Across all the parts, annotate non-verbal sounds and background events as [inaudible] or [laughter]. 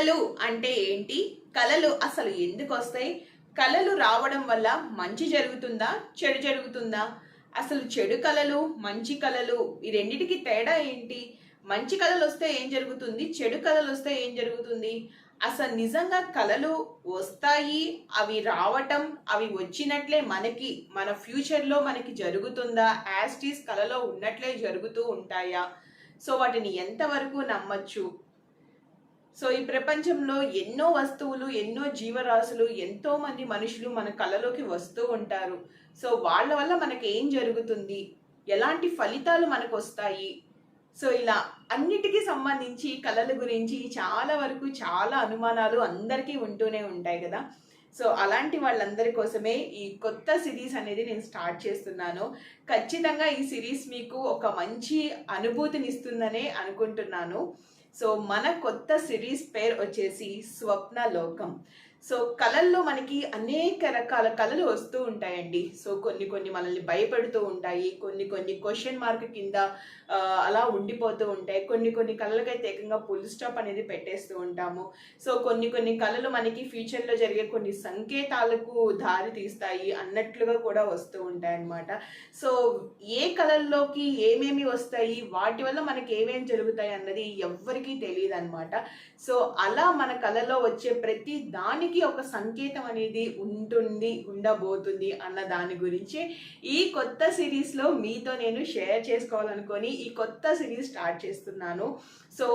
కళలు అంటే ఏంటి? కళలు అసలు ఎందుకు వస్తాయి? కళలు రావడం వల్ల మంచి జరుగుతుందా? చెడు జరుగుతుందా? అసలు చెడు కళలు మంచి కళలు ఈ రెండిటికి తేడా ఏంటి? మంచి కళలు వస్తే ఏం జరుగుతుంది? చెడు కళలు వస్తే ఏం జరుగుతుంది? అసలు నిజంగా కళలు వస్తాయి? అవి రావటం అవి వచ్చినట్లే మనకి మన ఫ్యూచర్లో మనకి జరుగుతుందా? యాస్టీస్ కళలో ఉన్నట్లే జరుగుతూ ఉంటాయా? సో వాటిని ఎంతవరకు నమ్మచ్చు? సో ఈ ప్రపంచంలో ఎన్నో వస్తువులు ఎన్నో జీవరాశులు ఎంతో మంది మనుషులు మన కళలోకి వస్తూ ఉంటారు. సో వాళ్ళ వల్ల మనకి ఏం జరుగుతుంది? ఎలాంటి ఫలితాలు మనకు వస్తాయి సో ఇలా అన్నిటికీ సంబంధించి కళల గురించి చాలా వరకు చాలా అనుమానాలు అందరికీ ఉంటూనే ఉంటాయి కదా. సో అలాంటి వాళ్ళందరి కోసమే ఈ కొత్త సిరీస్ అనేది నేను స్టార్ట్ చేస్తున్నాను. ఖచ్చితంగా ఈ సిరీస్ మీకు ఒక మంచి అనుభూతినిస్తుందనే అనుకుంటున్నాను. సో మన కొత్త సిరీస్ పేరు వచ్చేసి స్వప్న లోకం సో కళల్లో మనకి అనేక రకాల కళలు వస్తూ ఉంటాయండి. సో కొన్ని కొన్ని మనల్ని భయపెడుతూ ఉంటాయి. కొన్ని కొన్ని క్వశ్చన్ మార్క్ కింద అలా ఉండిపోతూ ఉంటాయి. కొన్ని కొన్ని కళలకైతే ఏకంగా ఫుల్ స్టాప్ అనేది పెట్టేస్తూ ఉంటాము. సో కొన్ని కొన్ని కళలు మనకి ఫ్యూచర్లో జరిగే కొన్ని సంకేతాలకు దారి తీస్తాయి అన్నట్లుగా కూడా వస్తూ ఉంటాయి అన్నమాట. సో ఏ కళల్లోకి ఏమేమి వస్తాయి? వాటి వల్ల మనకి ఏమేమి జరుగుతాయి అన్నది ఎవ్వరికీ తెలియదు అనమాట సో అలా మన కళలో వచ్చే ప్రతి దానికి ఒక సంకేతం అనేది ఉంటుంది ఉండబోతుంది అన్న దాని గురించి ఈ కొత్త సిరీస్లో మీతో నేను షేర్ చేసుకోవాలనుకొని ఈ కొత్త సిరీస్ స్టార్ట్ చేస్తున్నాను. సో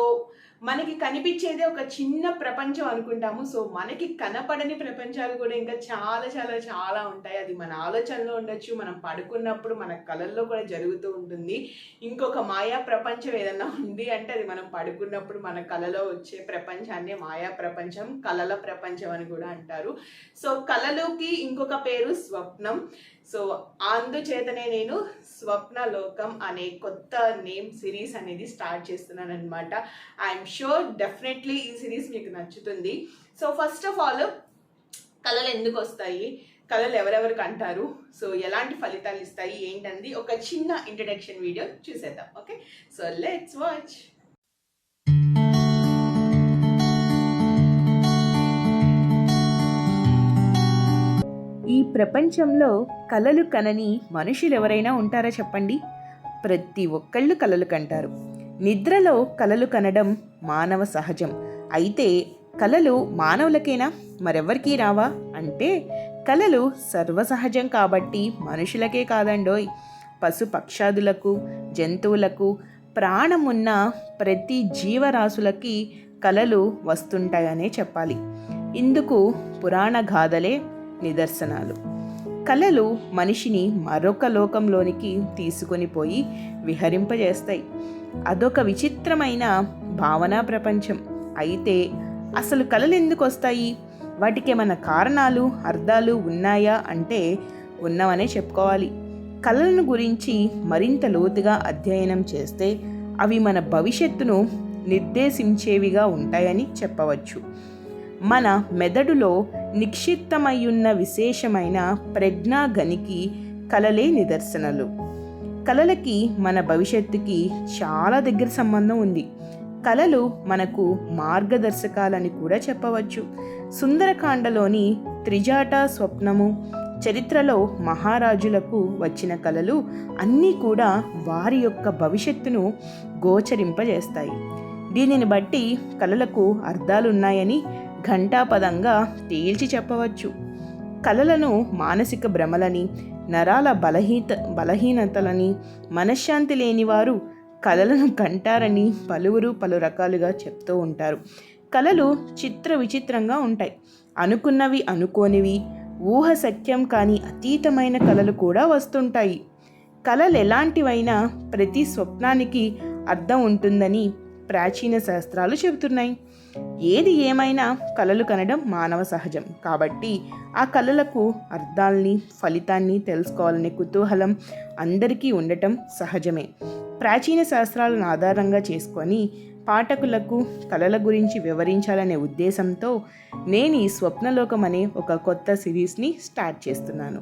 మనకి కనిపించేదే ఒక చిన్న ప్రపంచం అనుకుంటాము. సో మనకి కనపడని ప్రపంచాలు కూడా ఇంకా చాలా చాలా చాలా ఉంటాయి. అది మన ఆలోచనలో ఉండొచ్చు మనం పడుకున్నప్పుడు మన కళల్లో కూడా జరుగుతూ ఉంటుంది. ఇంకొక మాయా ప్రపంచం ఏదన్నా ఉంది అంటే అది మనం పడుకున్నప్పుడు మన కళలో వచ్చే ప్రపంచాన్ని మాయా ప్రపంచం కళల ప్రపంచం అని కూడా అంటారు. సో కళలోకి ఇంకొక పేరు స్వప్నం. సో అందుచేతనే నేను స్వప్న లోకం అనే కొత్త నేమ్ సిరీస్ అనేది స్టార్ట్ చేస్తున్నాను అనమాట ఐఎమ్ షూర్ డెఫినెట్లీ ఈ సిరీస్ మీకు నచ్చుతుంది. సో ఫస్ట్ ఆఫ్ ఆల్ కళలు ఎందుకు వస్తాయి? కళలు ఎవరెవరికి అంటారు? సో ఎలాంటి ఫలితాలు ఇస్తాయి? ఏంటంది? ఒక చిన్న ఇంట్రడక్షన్ వీడియో చూసేద్దాం. ఓకే సో లెట్స్ వాచ్ ఈ ప్రపంచంలో కలలు కనని మనుషులు ఎవరైనా ఉంటారా చెప్పండి? ప్రతి ఒక్కళ్ళు కలలు కంటారు. నిద్రలో కలలు కనడం మానవ సహజం. అయితే కలలు మానవులకేనా? మరెవ్వరికీ రావా? అంటే కలలు సర్వసహజం కాబట్టి మనుషులకే కాదండోయ్. పశు పక్షాదులకు జంతువులకు ప్రాణమున్న ప్రతి జీవరాశులకి కలలు వస్తుంటాయనే చెప్పాలి. ఇందుకు పురాణ గాథలే నిదర్శనాలు. కళలు మనిషిని మరొక లోకంలోనికి తీసుకొని పోయి విహరింపజేస్తాయి. అదొక విచిత్రమైన భావనా ప్రపంచం. అయితే అసలు కళలు ఎందుకు వస్తాయి? వాటికి ఏమైనా కారణాలు అర్థాలు ఉన్నాయా అంటే ఉన్నవనే చెప్పుకోవాలి. కళలను గురించి మరింత లోతుగా అధ్యయనం చేస్తే అవి మన భవిష్యత్తును నిర్దేశించేవిగా ఉంటాయని చెప్పవచ్చు. మన మెదడులో నిక్షిప్తమయ్యున్న విశేషమైన ప్రజ్ఞాగనికి కలలే నిదర్శనలు. కళలకి మన భవిష్యత్తుకి చాలా దగ్గర సంబంధం ఉంది. కళలు మనకు మార్గదర్శకాలని కూడా చెప్పవచ్చు. సుందరకాండలోని త్రిజాట స్వప్నము చరిత్రలో మహారాజులకు వచ్చిన కళలు అన్నీ కూడా వారి యొక్క భవిష్యత్తును గోచరింపజేస్తాయి. దీనిని బట్టి కళలకు అర్థాలున్నాయని ఘంటాపదంగా తేల్చి చెప్పవచ్చు. కళలను మానసిక భ్రమలని నరాల బలహీత బలహీనతలని మనశ్శాంతి లేనివారు కళలను కంటారని పలువురు పలు రకాలుగా చెప్తూ ఉంటారు. కళలు చిత్ర విచిత్రంగా ఉంటాయి. అనుకున్నవి అనుకోనివి ఊహ సత్యం కాని అతీతమైన కళలు కూడా వస్తుంటాయి. కళలు ఎలాంటివైనా ప్రతి స్వప్నానికి అర్థం ఉంటుందని ప్రాచీన శాస్త్రాలు చెబుతున్నాయి. ఏది ఏమైనా కళలు కనడం మానవ సహజం. కాబట్టి ఆ కళలకు అర్థాల్ని ఫలితాన్ని తెలుసుకోవాలనే కుతూహలం అందరికీ ఉండటం సహజమే. ప్రాచీన శాస్త్రాలను ఆధారంగా చేసుకొని పాఠకులకు కళల గురించి వివరించాలనే ఉద్దేశంతో నేను ఈ స్వప్నలోకం అనే ఒక కొత్త సిరీస్ని స్టార్ట్ చేస్తున్నాను.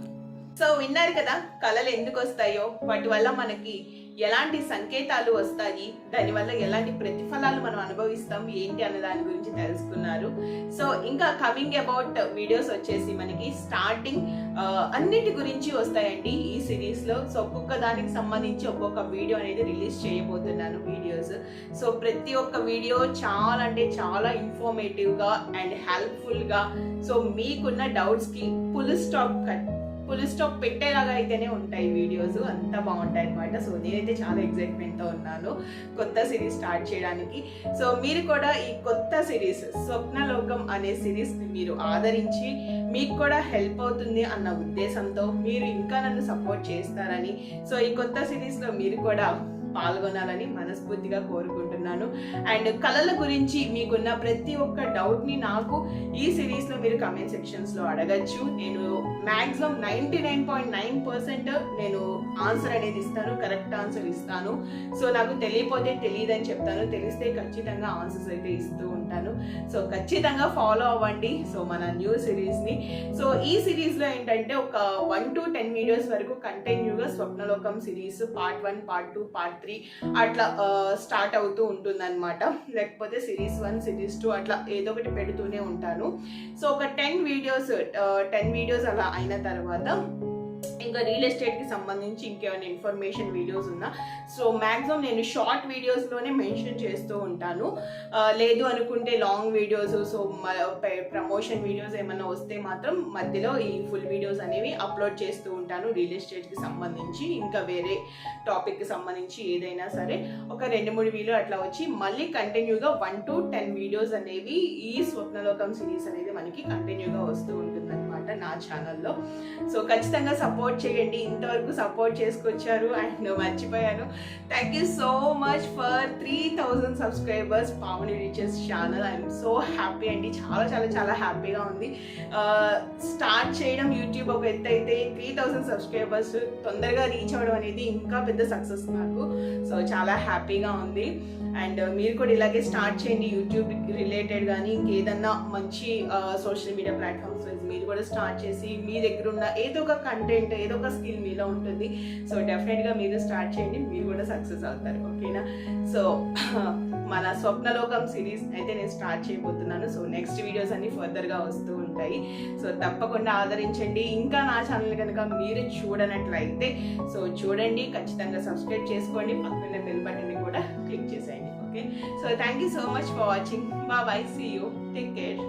సో విన్నారు కదా కళలు ఎందుకు వస్తాయో వాటి వల్ల మనకి ఎలాంటి సంకేతాలు వస్తాయి? దానివల్ల ఎలాంటి ప్రతిఫలాలు మనం అనుభవిస్తాం? ఏంటి అన్న దాని గురించి తెలుసుకున్నారు. సో ఇంకా కమింగ్ అబౌట్ వీడియోస్ వచ్చేసి మనకి స్టార్టింగ్ అన్నిటి గురించి వస్తాయండి ఈ సిరీస్లో సో ఒక్కొక్క దానికి సంబంధించి ఒక్కొక్క వీడియో అనేది రిలీజ్ చేయబోతున్నాను వీడియోస్ సో ప్రతి ఒక్క వీడియో చాలా అంటే చాలా ఇన్ఫర్మేటివ్గా అండ్ హెల్ప్ఫుల్గా సో మీకున్న డౌట్స్కి ఫుల్ స్టాప్ ఫుల్ స్టాప్ పెట్టేలాగా అయితేనే ఉంటాయి వీడియోస్ అంతా బాగుంటాయి అనమాట సో నేనైతే చాలా ఎగ్జైట్మెంట్తో ఉన్నాను కొత్త సిరీస్ స్టార్ట్ చేయడానికి. సో మీరు కూడా ఈ కొత్త సిరీస్ స్వప్నలోకం అనే సిరీస్ మీరు ఆదరించి మీకు కూడా హెల్ప్ అవుతుంది అన్న ఉద్దేశంతో మీరు ఇంకా నన్ను సపోర్ట్ చేస్తారని. సో ఈ కొత్త సిరీస్లో మీరు కూడా పాల్గొనాలని మనస్ఫూర్తిగా కోరుకుంటున్నాను. అండ్ కళల గురించి మీకున్న ప్రతి ఒక్క డౌట్ని నాకు ఈ సిరీస్లో మీరు కమెంట్ సెక్షన్స్లో అడగచ్చు. నేను maximum ninety nine point nine percent నేను ఆన్సర్ అనేది ఇస్తాను కరెక్ట్ ఆన్సర్ ఇస్తాను. సో నాకు తెలియపోతే తెలియదని చెప్తాను. తెలిస్తే ఖచ్చితంగా ఆన్సర్స్ అయితే ఇస్తూ ఉంటాను. సో ఖచ్చితంగా ఫాలో అవ్వండి. సో మన న్యూ సిరీస్ని సో ఈ సిరీస్లో ఏంటంటే ఒక వన్ టు టెన్ వీడియోస్ వరకు కంటిన్యూగా స్వప్నలోకం series part one part two part three అట్లా స్టార్ట్ అవుతూ ఉంటుందన్నమాట. లేకపోతే సిరీస్ వన్ సిరీస్ టూ అట్లా ఏదో ఒకటి పెడుతూనే ఉంటాను. సో ఒక టెన్ వీడియోస్ టెన్ వీడియోస్ అలా అయిన తర్వాత ఇంకా రియల్ ఎస్టేట్కి సంబంధించి ఇంకేమైనా ఇన్ఫర్మేషన్ వీడియోస్ ఉన్నా? సో మ్యాక్సిమం నేను షార్ట్ వీడియోస్లోనే మెన్షన్ చేస్తూ ఉంటాను. లేదు అనుకుంటే long videos so promotion videos ఏమైనా వస్తే మాత్రం మధ్యలో ఈ ఫుల్ వీడియోస్ అనేవి అప్లోడ్ చేస్తూ ఉంటాను రియల్ ఎస్టేట్కి సంబంధించి. ఇంకా వేరే టాపిక్కి సంబంధించి ఏదైనా సరే ఒక రెండు మూడు వీడియో అట్లా వచ్చి మళ్ళీ కంటిన్యూగా వన్ టు టెన్ వీడియోస్ అనేవి ఈ స్వప్నలోకం సిరీస్ అనేది మనకి కంటిన్యూగా వస్తూ ఉంటుంది నా ఛానల్లో సో ఖచ్చితంగా సపోర్ట్ చేయండి. ఇంతవరకు సపోర్ట్ చేసుకొచ్చారు అండ్ మర్చిపోయాను. Thank you so much for three thousand subscribers Pavani reaches channel I'm so happy అండి. చాలా చాలా చాలా హ్యాపీగా ఉంది. Uh, స్టార్ట్ చేయడం యూట్యూబ్ ఒక ఎత్తు అయితే త్రీ థౌజండ్ సబ్స్క్రైబర్స్ తొందరగా రీచ్ అవ్వడం అనేది ఇంకా పెద్ద సక్సెస్ నాకు. సో చాలా హ్యాపీగా ఉంది. అండ్ మీరు కూడా ఇలాగే స్టార్ట్ చేయండి. యూట్యూబ్ రిలేటెడ్ కానీ ఇంకేదన్నా మంచి సోషల్ మీడియా ప్లాట్ఫామ్స్ మీరు కూడా స్టార్ట్ చేసి మీ దగ్గర ఉన్న ఏదో ఒక కంటెంట్ ఏదో ఒక స్కిల్ మీలో ఉంటుంది. సో డెఫినెట్గా మీరు స్టార్ట్ చేయండి మీరు కూడా సక్సెస్ అవుతారు. ఓకేనా సో [laughs] మన స్వప్నలోకం సిరీస్ అయితే నేను స్టార్ట్ చేయబోతున్నాను. సో నెక్స్ట్ వీడియోస్ అన్ని ఫర్దర్గా వస్తూ ఉంటాయి. సో తప్పకుండా ఆదరించండి. ఇంకా నా ఛానల్ కనుక మీరు చూడనట్లయితే సో చూడండి. ఖచ్చితంగా సబ్స్క్రైబ్ చేసుకోండి. పక్కన బెల్ బటన్ని కూడా క్లిక్ చేసేయండి. Okay so thank you so much for watching బా bye see you take care